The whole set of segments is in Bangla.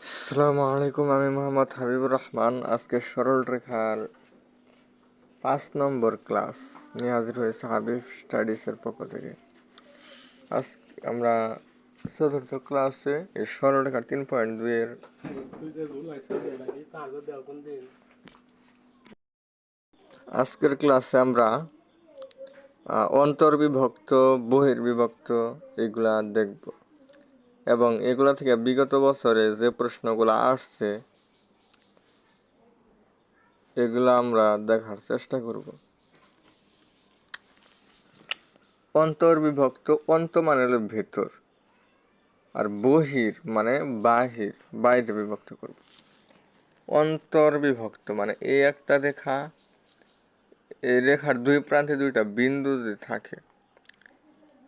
আসসালামু আলাইকুম, আমি মোহাম্মদ হাবিবুর রহমান। আজকে সরল রেখার পাঁচ নম্বর ক্লাস নিয়ে হাজির হয়েছে হাবিব স্টাডিজের পক্ষ থেকে। আজ আমরা চতুর্থ ক্লাসে এই সরল রেখার তিন পয়েন্ট দুইয়ের আজকের ক্লাসে আমরা অন্তর্বিভক্ত, বহির্বিভক্ত এগুলা দেখব। এবং এগুলা থেকে বিগত বছরে যে প্রশ্নগুলো আসছে, এগুলো আমরা দেখার চেষ্টা করব। অন্তর্বিভক্ত অন্ত মানে হলো ভেতর আর বহির মানে বাহির, বাইরে বিভক্ত করব। অন্তর্বিভক্ত মানে এই একটা রেখা এই রেখার দুই প্রান্তে দুইটা বিন্দু যদি থাকে,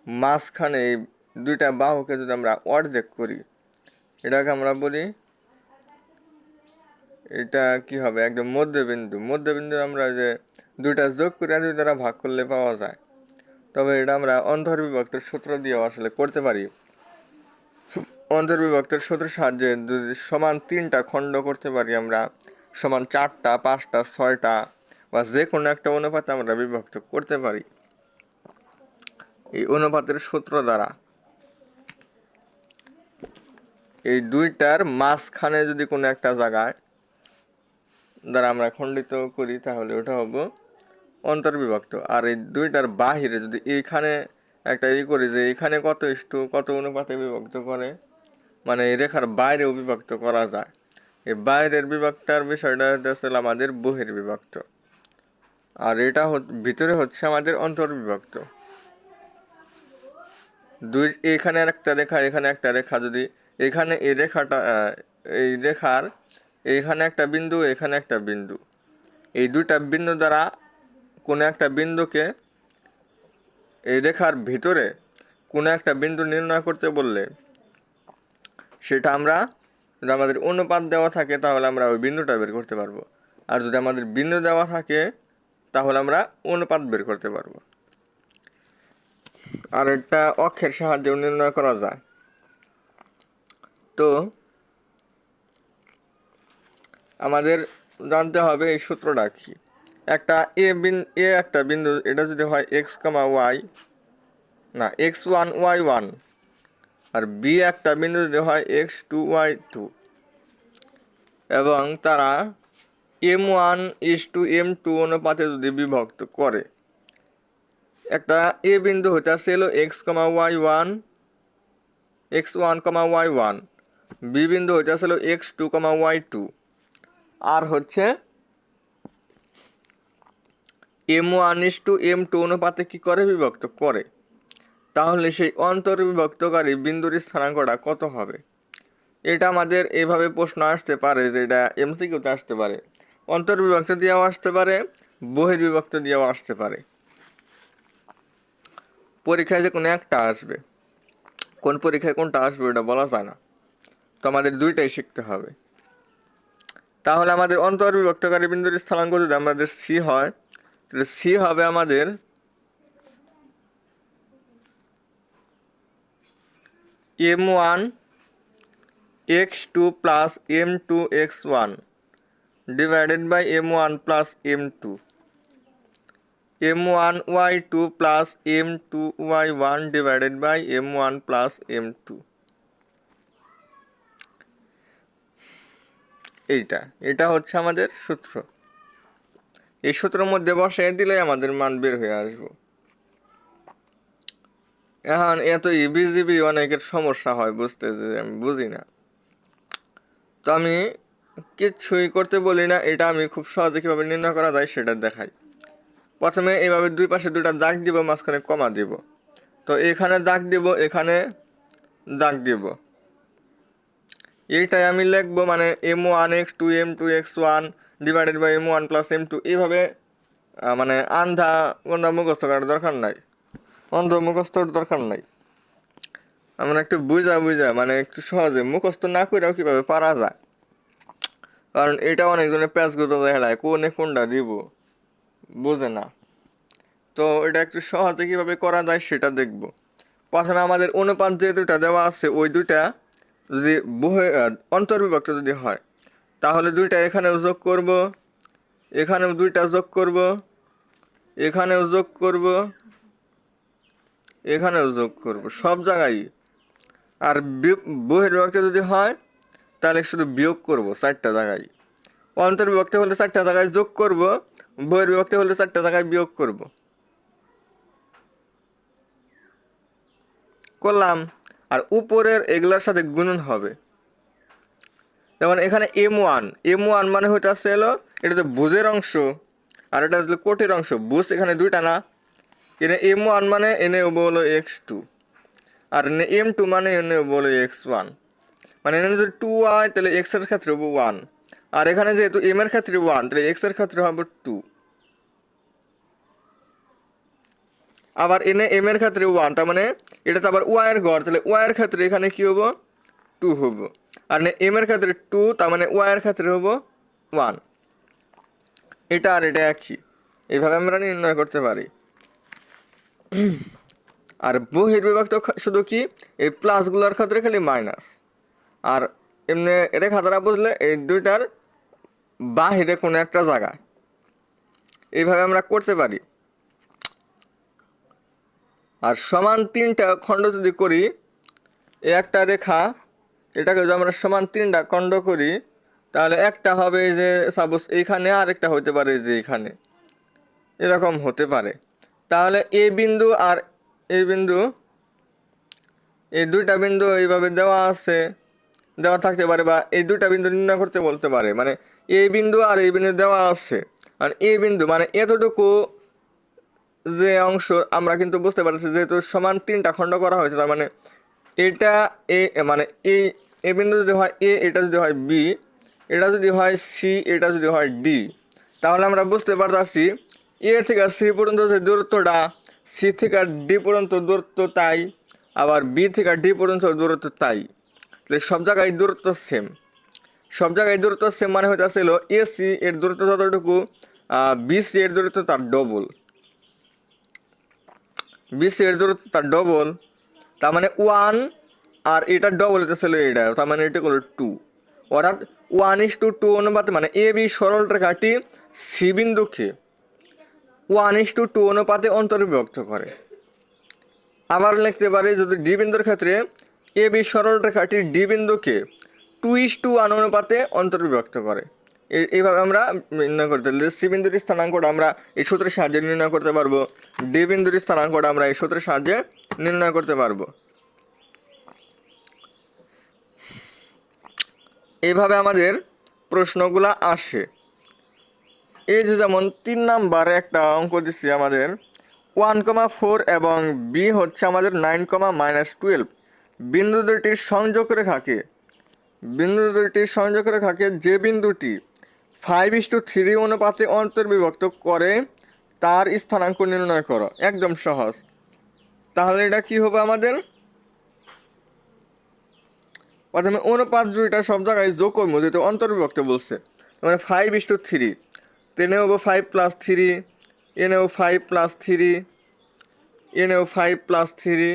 মাঝখানে এই দুইটা বাহুকে যদি আমরা অর্ধেক করি, এটাকে আমরা বলি, এটা কি হবে? একদম মধ্যবিন্দু। মধ্যবিন্দু আমরা যে দুইটা যোগ করে দুই দ্বারা ভাগ করলে পাওয়া যায়। তবে এটা আমরা অন্তর্বিভক্তের সূত্র দিয়েও আসলে করতে পারি। অন্তর্বিভক্তের সূত্রের সাহায্যে যদি সমান তিনটা খণ্ড করতে পারি আমরা, সমান চারটা, পাঁচটা, ছয়টা বা যে কোনো একটা অনুপাতে আমরা বিভক্ত করতে পারি। এই অনুপাতের সূত্র দ্বারা এই দুইটার মাঝখানে যদি কোনো একটা জায়গায়, দ্বারা আমরা খণ্ডিত করি, তাহলে ওটা হব অন্তর্বিভক্ত। আর এই দুইটার বাহিরে যদি এইখানে একটা ই করি যে এখানে কত ইস্টু কত অনুপাতে বিভক্ত করে মানে এই রেখার বাইরেও বিভক্ত করা যায়। এই বাইরের বিভক্তার বিষয়টা হচ্ছে আমাদের বহির বিভক্ত। আর এটা ভিতরে হচ্ছে আমাদের অন্তর্বিভক্ত। দুই এখানে একটা রেখা, এখানে একটা রেখা যদি এখানে এই রেখাটা এই রেখার এইখানে একটা বিন্দু, এখানে একটা বিন্দু। এই দুইটা বিন্দু দ্বারা কোনো একটা বিন্দুকে এই রেখার ভিতরে কোনো একটা বিন্দু নির্ণয় করতে বললে সেটা আমরা যদি আমাদের অনুপাত দেওয়া থাকে তাহলে আমরা ওই বিন্দুটা বের করতে পারব। আর যদি আমাদের বিন্দু দেওয়া থাকে তাহলে আমরা অনুপাত বের করতে পারব। আর একটা অক্ষের সাহায্যেও নির্ণয় করা যায়। তো আমাদের জানতে হবে এই সূত্রটা কি? একটা এ বিন এ একটা বিন্দু, এটা যদি হয় এক্স কমা ওয়াই না এক্স ওয়ান ওয়াই ওয়ান আর বি একটা বিন্দু যদি হয় এক্স টু ওয়াই টু এবং তারা M one is to M two অনুপাতে যদি বিভক্ত করে, একটা এ বিন্দু হইতেছে হলো X comma Y one X one comma Y one B বিন্দু হইতেছে হলো X two comma Y two আর হচ্ছে M one is to M two অনুপাতে কি করে বিভক্ত? করে। তাহলে সেই অন্তর্বিভক্তকারী বিন্দুর স্থানাঙ্কটা কত হবে? এটা আমাদের এভাবে প্রশ্ন আসতে পারে যে এটা এমসিকিউতে আসতে পারে। অন্তর্বিভক্ত দিয়েও আসতে পারে, বহির্বিভক্ত দিয়েও আসতে পারে। পরীক্ষায় যে কোনো একটা আসবে। কোন পরীক্ষায় কোনটা আসবে ওটা বলা যায় না। তো আমাদের দুইটাই শিখতে হবে। তাহলে আমাদের অন্তর বিভক্তকারী বিন্দুর স্থানাঙ্ক যদি আমাদের সি হয়, তাহলে সি হবে আমাদের M one X two plus M two X one divided by M one plus M two M one Y two plus M two Y one divided by M one plus M two এইটা, এটা হচ্ছে আমাদের সূত্র। এই সূত্রের মধ্যে বসিয়ে দিলে আমাদের মান বের হয়ে আসব। এখন এত ইবিজিবি অনেকের সমস্যা হয় বুঝতে যে আমি বুঝি না। তো আমি কিচ্ছুই করতে বলি না, এটা আমি খুব সহজে কীভাবে নির্ণয় করা যায় সেটা দেখাই। প্রথমে এইভাবে দুই পাশে দুটা দাগ দিব, মাঝখানে কমা দিব। তো এখানে দাগ দিব, এখানে দাগ দিব। এইটাই আমি লিখব মানে M one X two M two X one divided by M one plus M two এইভাবে মানে আন্ধা কোনটা মুখস্থ করার দরকার নাই। অন্ধ মুখস্থর দরকার নাই। আমরা একটু বুঝা বুঝা মানে একটু সহজে মুখস্থ না করেও কীভাবে পারা যায়? কারণ এটা অনেকজনের প্যাচগুলো হেলায় কোনে কোনটা দিব? বোঝে না। তো এটা একটু সহজে কীভাবে করা যায় সেটা দেখব। প্রথমে আমাদের অনুপাত যে দুটা দেওয়া আছে, ওই দুইটা যদি বহে অন্তর্বিভক্ত যদি হয়, তাহলে দুইটা এখানেও যোগ করব, এখানেও দুইটা যোগ করব, এখানেও যোগ করব, এখানেও যোগ করব, সব জায়গায়। আর বহির্বিভক্ত যদি হয়, তাহলে শুধু বিয়োগ করব চারটা জায়গায়। অন্তর্বিভক্ত হলে চারটা জায়গায় যোগ করব, বহির্বিভক্ত হলে চারটা জায়গায় বিয়োগ করব। করলাম। আর উপরের এগুলার সাথে গুণন হবে। যেমন এখানে এম ওয়ান এম ওয়ান মানে হইতেছে এলো এটা তো বুঝের অংশ, আর এটা হচ্ছে কোটের অংশ। বুঝ এখানে দুইটা না। এনে এম ওয়ান মানে এনে হলো এক্স টু আর এনে এম টু মানে এনে হলো এক্স ওয়ান মানে এনে যদি টু আয় তাহলে এক্সের ক্ষেত্রে হবে ওয়ান আর এখানে যেহেতু এম এর ক্ষেত্রে ওয়ান তাহলে এক্সের ক্ষেত্রে হবে টু আবার এনে এম এর ক্ষেত্রে ওয়ান তার মানে এটা তো আবার ওয়াই এর ঘর তাহলে ওয়াই এর ক্ষেত্রে এখানে কি হব? টু হব। আর এম এর ক্ষেত্রে টু তার মানে ওয়াই এর ক্ষেত্রে হব ওয়ান এটা আর এটা একই। এইভাবে আমরা নির্ণয় করতে পারি। আর বহির্বিভক্ত তো শুধু কি? এই প্লাসগুলোর ক্ষেত্রে খালি মাইনাস আর এমনি রেখা দ্বারা বুঝলে এই দুইটার বাহিরে কোনো একটা জায়গায়। এইভাবে আমরা করতে পারি। আর সমান তিনটা খণ্ড যদি করি একটা রেখা, এটাকে যদি আমরা সমান তিনটা খণ্ড করি, তাহলে একটা হবে যে সাপোজ এইখানে আর একটা হতে পারে যে এইখানে। এরকম হতে পারে। তাহলে এ বিন্দু আর এ বিন্দু, এই দুইটা বিন্দু এইভাবে দেওয়া আছে। দেওয়া থাকতে পারে বা এই দুইটা বিন্দু নির্ণয় করতে বলতে পারে। মানে এই বিন্দু আর এই বিন্দু দেওয়া আছে। আর এ বিন্দু মানে এতটুকু যে অংশ আমরা কিন্তু বুঝতে পারছি যেহেতু সমান তিনটা খণ্ড করা হয়েছে, তার মানে এটা এ মানে এই এ বিন্দু যদি হয় এ, এটা যদি হয় বি, এটা যদি হয় সি, এটা যদি হয় ডি, তাহলে আমরা বুঝতে পারতাছি এ থেকে সি পর্যন্ত যে দূরত্বটা, সি থেকে ডি পর্যন্ত দূরত্ব তাই, আবার বি থেকে ডি পর্যন্ত দূরত্ব তাই। তাহলে সব জায়গায় দূরত্ব সেম সব জায়গায় দূরত্ব সেম মানে হইতেছিল এ সি এর দূরত্ব যতটুকু বি সি এর দূরত্ব তার ডবল বিসি এর দূরত্ব তার ডবল তার মানে ওয়ান আর এটা ডবল হইতেছিল এটা তার মানে এটা হলো টু অর্থাৎ ওয়ান ইস টু টু অনুপাতে মানে এ বি সরল রেখাটি সি বিন্দুকে ওয়ান ইস টু টু অনুপাতে অন্তর্বিভক্ত করে। আবার লিখতে পারি যদি ডি বিন্দুর ক্ষেত্রে এ বি সরল রেখাটি ডি বিন্দুকে টু ইস টু ওয়ান অনুপাতে অন্তর্বিভক্ত করে। এইভাবে আমরা নির্ণয় করতে সি বিন্দুর স্থানাঙ্কটা আমরা এই সূত্রের সাহায্যে নির্ণয় করতে পারব ডি বিন্দুর স্থানাঙ্কটা আমরা এই সূত্রের সাহায্যে নির্ণয় করতে পারব। এইভাবে আমাদের প্রশ্নগুলো আসে। এই যে যেমন তিন নাম্বার একটা অঙ্ক দিচ্ছি আমাদের, ওয়ান কমা ফোর এবং বি হচ্ছে আমাদের নাইন কমা মাইনাস টুয়েলভ। বিন্দু দুটির সংযোগ রেখাকে বিন্দু দুটির সংযোগ রেখাকে যে বিন্দুটি ফাইভ ইস টু থ্রি অনুপাতে অন্তর্বিভক্ত করে তার স্থানাঙ্ক নির্ণয় করো। একদম সহজ। তাহলে এটা কি হবে আমাদের? প্রথমে অনুপাত দুইটা সব জায়গায় যোগ করব, যেহেতু অন্তর্বিভক্ত বলছে। মানে ফাইভ ইস টু থ্রি। টেনে হব ফাইভ প্লাস থ্রি এনেও ফাইভ প্লাস থ্রি এনেও ফাইভ প্লাস থ্রি,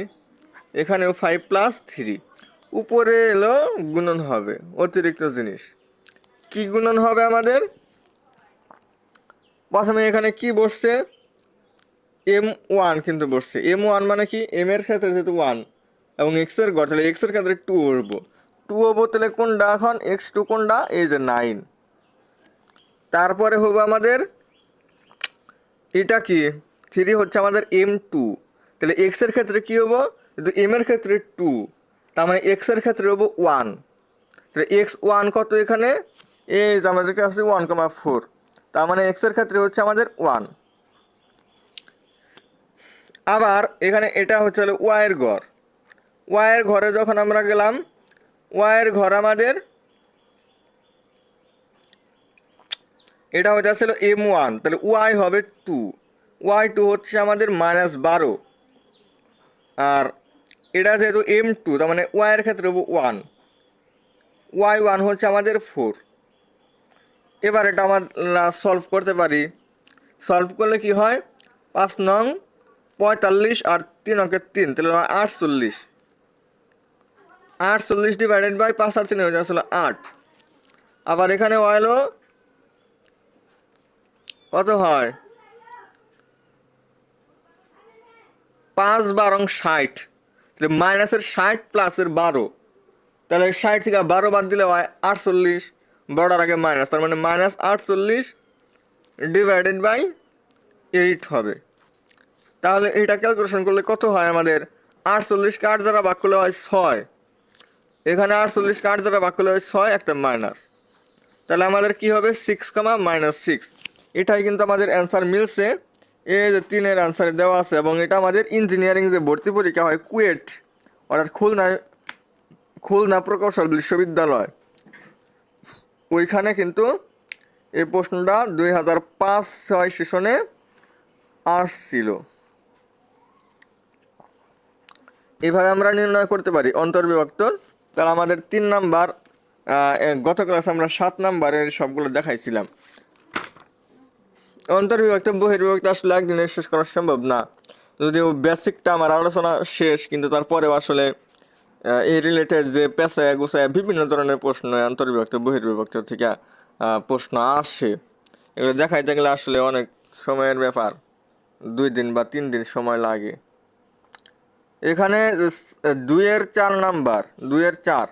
এখানেও ফাইভ প্লাস থ্রি। উপরে এলো গুণন হবে, অতিরিক্ত জিনিস। কি গুণন হবে আমাদের? প্রথমে এখানে কি বসছে? এম ওয়ান কিন্তু বসছে। এম ওয়ান মানে কি? এম এর ক্ষেত্রে যেহেতু ওয়ান এবং এক্সের গড়, তাহলে এক্সের ক্ষেত্রে টু উঠবো। টু হব তাহলে কোনটা এখন? এক্স টু কোনটা এই যে নাইন। তারপরে হবে আমাদের, এটা কি? থ্রি হচ্ছে আমাদের এম টু। তাহলে এক্সের ক্ষেত্রে কি হব? কিন্তু এম এর ক্ষেত্রে টু, তার মানে এক্সের ক্ষেত্রে হব ওয়ান। তাহলে এক্স ওয়ান কত এখানে? যে আমাদের কাছে ওয়ান কমা ফোর তার মানে এক্সের ক্ষেত্রে হচ্ছে আমাদের ওয়ান আবার এখানে এটা হচ্ছে হলো ওয়াইয়ের ঘর। ওয়াইয়ের ঘরে যখন আমরা গেলাম ওয়াইয়ের ঘর আমাদের এটা হচ্ছে ছিল এম ওয়ান তাহলে ওয়াই হবে টু ওয়াই টু হচ্ছে আমাদের মাইনাস বারো। আর এটা যেহেতু এম টু তার মানে ওয়াইয়ের ক্ষেত্রে ওয়ান ওয়াই ওয়ান হচ্ছে আমাদের ফোর এবার এটা আমরা সলভ করতে পারি। সলভ করলে কি হয়? পাঁচ নং পঁয়তাল্লিশ আর তিন অঙ্কের তিন, তাহলে আটচল্লিশ। আটচল্লিশ ডিভাইডেড বাই পাঁচ আর তিন হয়ে যাচ্ছিল আট। আবার এখানে হলো কত হয়? পাঁচ বারং ষাট। তাহলে মাইনাসের ষাট প্লাসের বারো। তাহলে ষাট থেকে বারো বাদ দিলে হয় আটচল্লিশ। বড়ার আগে মাইনাস তার মানে মাইনাস আটচল্লিশ ডিভাইডেড বাই এইট হবে। তাহলে এটা ক্যালকুলেশন করলে কত হয় আমাদের? আটচল্লিশ কাঠ দ্বারা ভাগ করলে হয় ছয়। এখানে আটচল্লিশ কাঠ দ্বারা ভাগ করলে হয় ছয়, একটা মাইনাস তাহলে আমাদের কি হবে? সিক্স কমা মাইনাস সিক্স এটাই কিন্তু আমাদের অ্যান্সার মিলছে। এ যে তিনের অ্যান্সারে দেওয়া আছে এবং এটা আমাদের ইঞ্জিনিয়ারিং যে ভর্তি পরীক্ষা হয় কুয়েট, অর্থাৎ খুলনায় খুলনা প্রকৌশল বিশ্ববিদ্যালয়। ওইখানে কিন্তু এই প্রশ্নটা দুই হাজার পাঁচ, ছয় সেশনে আসছিল। এভাবে আমরা নির্ণয় করতে পারি অন্তর্বিভক্তর তাহলে আমাদের তিন নাম্বার গত ক্লাসে আমরা সাত নাম্বারের সবগুলো দেখাইছিলাম। অন্তর্বিভক্ত, বহির্বিভক্ত আসলে একদিনে শেষ করা সম্ভব না। যদিও বেসিকটা আমার আলোচনা শেষ, কিন্তু তারপরেও আসলে এই রিলেটেড যে পেশায় গুছায় বিভিন্ন ধরনের প্রশ্ন অন্তর্বিভক্ত বহির্বিভক্ত থেকে প্রশ্ন আসে। এগুলো দেখাইতে গেলে আসলে অনেক সময়ের ব্যাপার। দুই দিন বা তিন দিন সময় লাগে। এখানে দুইয়ের চার নাম্বার, দুইয়ের চার।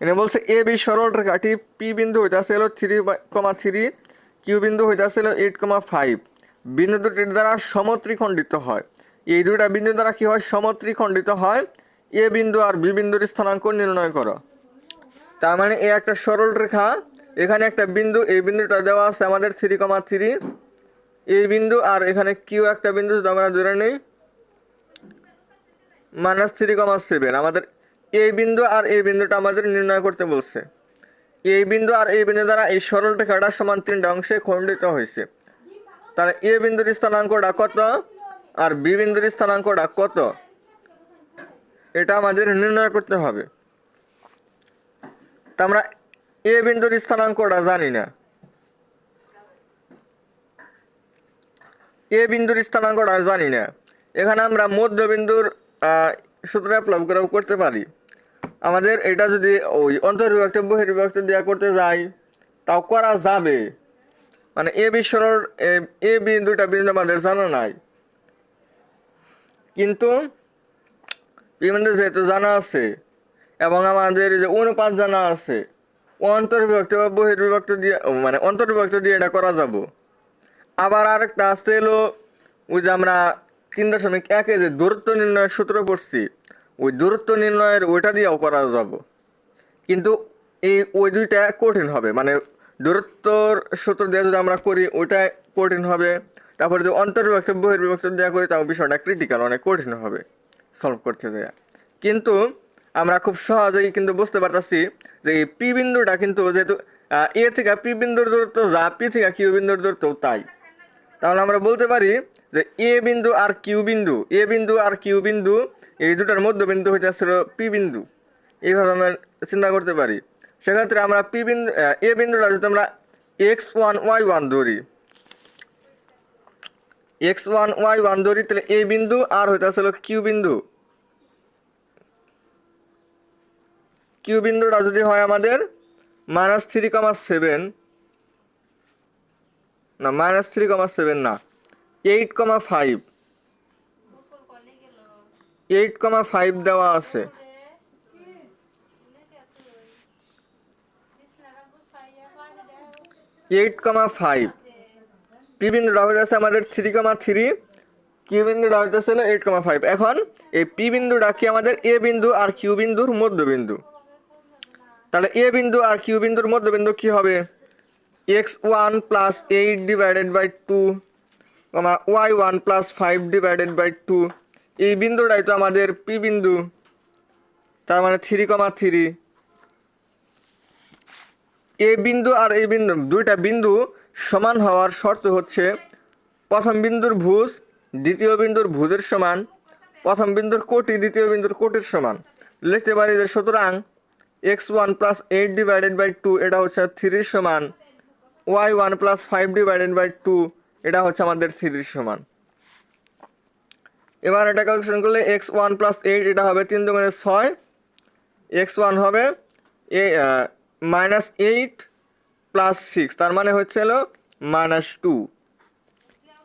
এনে বলছে, এ বি সরল রেখাটি পি বিন্দু হইতাছে হলো থ্রি কমা থ্রি, কিউ বিন্দু হইতাছে হলো এইট কমা ফাইভ। বিন্দু দুটির দ্বারা সমত্রিখণ্ডিত হয়। এই দুটা বিন্দু দ্বারা কি হয়? সমত্রিখণ্ডিত হয়। এ বিন্দু আর বি বিন্দুর স্থানাঙ্ক নির্ণয় করো। তার মানে এ একটা সরল রেখা, এখানে একটা বিন্দু, এই বিন্দুটা দেওয়া আছে আমাদের থ্রি কমা থ্রি। এই বিন্দু আর এখানে কিউ একটা বিন্দু আমরা ধরে নিই, মাইনাস থ্রি কমা সেভেন। আমাদের এই বিন্দু আর এই বিন্দুটা আমাদের নির্ণয় করতে বলছে। এই বিন্দু আর এই বিন্দু দ্বারা এই সরল রেখাটা সমান তিনটা অংশে খণ্ডিত হয়েছে। তাহলে এ বিন্দুর স্থানাঙ্কটা কত আর বি বিন্দুর স্থানাঙ্কটা কত? এটা আমাদের নির্ণয় করতে হবে। তা আমরা এ বিন্দুর স্থানাঙ্কটা জানি না। এ বিন্দুর স্থানাঙ্কটা জানি না। এখানে আমরা মধ্যবিন্দুর সূত্র অ্যাপ্লাই করেও করতে পারি। আমাদের এটা যদি ওই অন্তর্বিভক্ত, বহির্বিভক্ত দেওয়া করতে যাই, তাও করা যাবে। মানে এ বিশ্বর এ বিন্দুটা বিন্দু আমাদের জানা নাই। কিন্তু বিন্দু যেহেতু জানা আছে, এবং আমাদের যে অনুপাত জানা আছে, অন্তর্বিভক্ত বা বহির্বিভক্ত দিয়ে মানে অন্তর্বিভক্ত দিয়ে এটা করা যাব। আবার আরেকটা আসতে এলো ওই যে আমরা তিন দশমিক একে যে দূরত্ব নির্ণয়ের সূত্র পড়ছি, ওই দূরত্ব নির্ণয়ের ওইটা দিয়েও করা যাব। কিন্তু এই ওই দুইটা কঠিন হবে মানে দূরত্বর সূত্র দিয়ে যদি আমরা করি, ওইটা কঠিন হবে, তারপরে যদি অন্তর্বিভক্ত বহির্বিভক্ত দেওয়া করি তাও বিষয়টা ক্রিটিক্যাল অনেক কঠিন হবে। সলভ করতে দেয়া। কিন্তু আমরা খুব সহজেই কিন্তু বুঝতে পারতাছি যে এই পি বিন্দুটা কিন্তু যেহেতু এ থেকে পি বিন্দুর দূরত্ব যা, পি থেকে কিউ বিন্দুর দূরত্ব তাই। তাহলে আমরা বলতে পারি যে এ বিন্দু আর কিউ বিন্দু, এ বিন্দু আর কিউ বিন্দু, এই দুটার মধ্যবিন্দু হইতেছিল পি বিন্দু। এইভাবে আমরা চিন্তা করতে পারি। সেক্ষেত্রে আমরা পি বিন্দু এ বিন্দুটা যদি আমরা এক্স ওয়ান ওয়াই ওয়ান ধরি এক্স ওয়ান ওয়াই ওয়ান ধরি তাহলে এ বিন্দু আর হইতেছিল কিউ বিন্দু। কিউ বিন্দুটা যদি হয় আমাদের মাইনাস থ্রি কমা সেভেন না মাইনাস থ্রি কমা সেভেন না eight comma five eight comma five দেওয়া আছে। এইট কমা ফাইভ পি বিন্দুটা হইতেছে আমাদের থ্রি কমা থ্রি কিউ বিন্দুটা হইতেছে এইট কমা ফাইভ এখন এই পি বিন্দুটা কি আমাদের এ বিন্দু আর কিউ বিন্দুর মধ্যবিন্দু তাহলে এ বিন্দু আর কিউ বিন্দুর মধ্যবিন্দু কি হবে? X one plus eight divided by two comma Y one plus five divided by two এই বিন্দুটাই তো আমাদের পি বিন্দু, তার মানে থ্রি কমা থ্রি এ বিন্দু আর এই বিন্দু, দুইটা বিন্দু সমান হওয়ার শর্ত হচ্ছে, প্রথম বিন্দুর ভুজ দ্বিতীয় বিন্দুর ভুজের সমান, প্রথম বিন্দুর কোটি দ্বিতীয় বিন্দুর কোটির সমান। লিখতে পারি যে সুতরাং X one plus eight divided by two এটা হচ্ছে থ্রির সমান Y one plus five divided by two এটা হচ্ছে আমাদের থ্রির সমান। এবার এটা ক্যালকুলেশন করলে এক্স ওয়ান প্লাস এইট এটা হবে তিন দুগুণে ছয় এক্স ওয়ান হবে, এ মাইনাস এইট প্লাস সিক্স তার মানে হচ্ছে হলো মাইনাস টু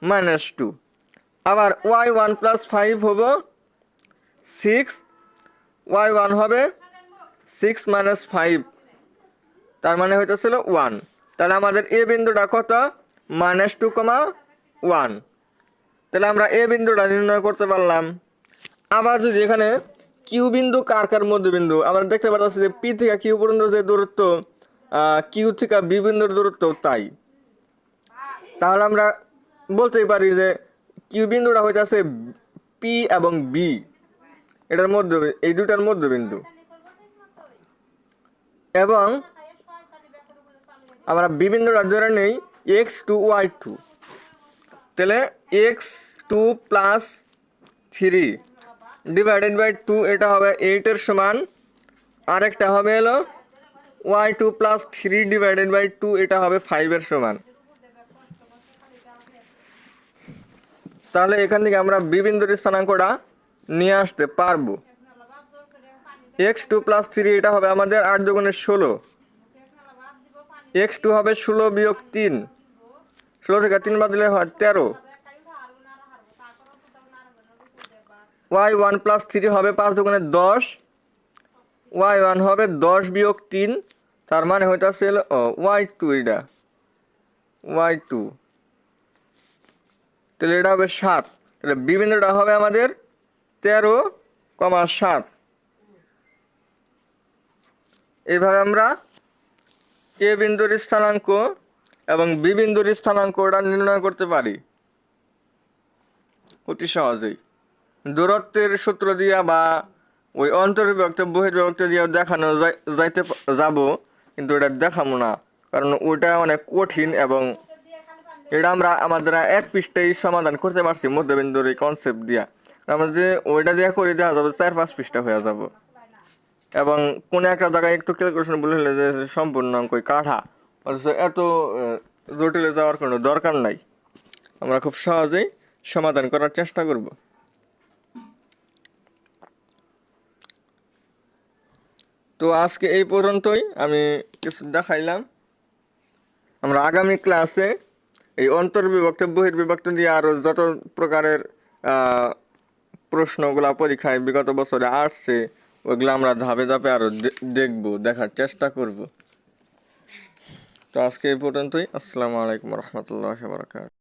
মাইনাস টু আবার ওয়াই ওয়ান প্লাস ফাইভ হব সিক্স ওয়াই ওয়ান হবে সিক্স মাইনাস ফাইভ তার মানে হইতেছিল ওয়ান তাহলে আমাদের এ বিন্দুটা কত? মাইনাস টু কমা ওয়ান তাহলে আমরা এ বিন্দুটা নির্ণয় করতে পারলাম। আবার যদি এখানে কিউ বিন্দু কার কার মধ্যবিন্দু? আমরা দেখতে পাচ্ছি যে পি থেকে কিউ পর্যন্ত যে দূরত্ব কিউ থেকে বি বিন্দুর দূরত্ব, তাই। তাহলে আমরা বলতেই পারি যে কিউ বিন্দুটা হইতেছে পি এবং বি। এটার মধ্য এই দুটার মধ্যবিন্দু। এবং আমরা বিবিন্দুটা ধরে নেই, এক্স টু ওয়াই টু। তাহলে X two plus three divided by two, এটা হবে এইটের সমান, আরেকটা হবে হলো Y two plus three divided by two, এটা হবে ফাইভের সমান। তাহলে এখান থেকে আমরা বিবিন্দুর স্থানাঙ্কটা নিয়ে আসতে পারব। এক্স টু প্লাস থ্রি এটা হবে আমাদের আট দুগুণের ষোলো। এক্স টু হবে ষোলো বিয়োগ তিন। ষোলো থেকে তিন বাদ দিলে হয় তেরো। ওয়াই ওয়ান প্লাস থ্রি হবে পাঁচ দুগুণে দশ। ওয়াই ওয়ান হবে দশ বিয়োগ তিন, তার মানে হইতেছে ওয়াই টু এটা। Y two. তাহলে এটা হবে সাত। তাহলে বিভিন্নটা হবে আমাদের তেরো কমা সাত। এইভাবে আমরা এ বিন্দুর স্থানাঙ্ক এবং বি বিন্দুর স্থানাঙ্কটা নির্ণয় করতে পারি। অতি সহজেই। দূরত্বের সূত্র দিয়া বা ওই অন্তর্বিভক্ত বহির্বিভক্ত দিয়েও দেখানো যাই- যাইতে যাব, কিন্তু এটা দেখাবো না। কারণ ওটা অনেক কঠিন এবং এটা আমরা আমাদের এক পৃষ্ঠেই সমাধান করতে পারছি মধ্যবিন্দুর এই কনসেপ্ট দিয়া। আমরা যদি ওইটা দিয়ে করে দেওয়া যাবে চার পাঁচ পৃষ্ঠা হয়ে যাব। এবং কোনো একটা জায়গায় একটু ক্যালকুলেশন বলে হলে যে সম্পূর্ণ অঙ্ক কাঠা অথচ এত জটিলে যাওয়ার কোনো দরকার নাই। আমরা খুব সহজেই সমাধান করার চেষ্টা করব। তো আজকে এই পর্যন্তই, আমি কিছু দেখাইলাম। আমরা আগামী ক্লাসে এই অন্তর্বিভক্ত, বহির্বিভক্ত দিয়ে আরও যত প্রকারের প্রশ্নগুলা পরীক্ষায় বিগত বছরে আসছে ওইগুলো আমরা ধাপে ধাপে আরও দেখব, দেখার চেষ্টা করব। তো আজকে এই পর্যন্তই। আসসালামু আলাইকুম রহমতুল্লাহ বারকাত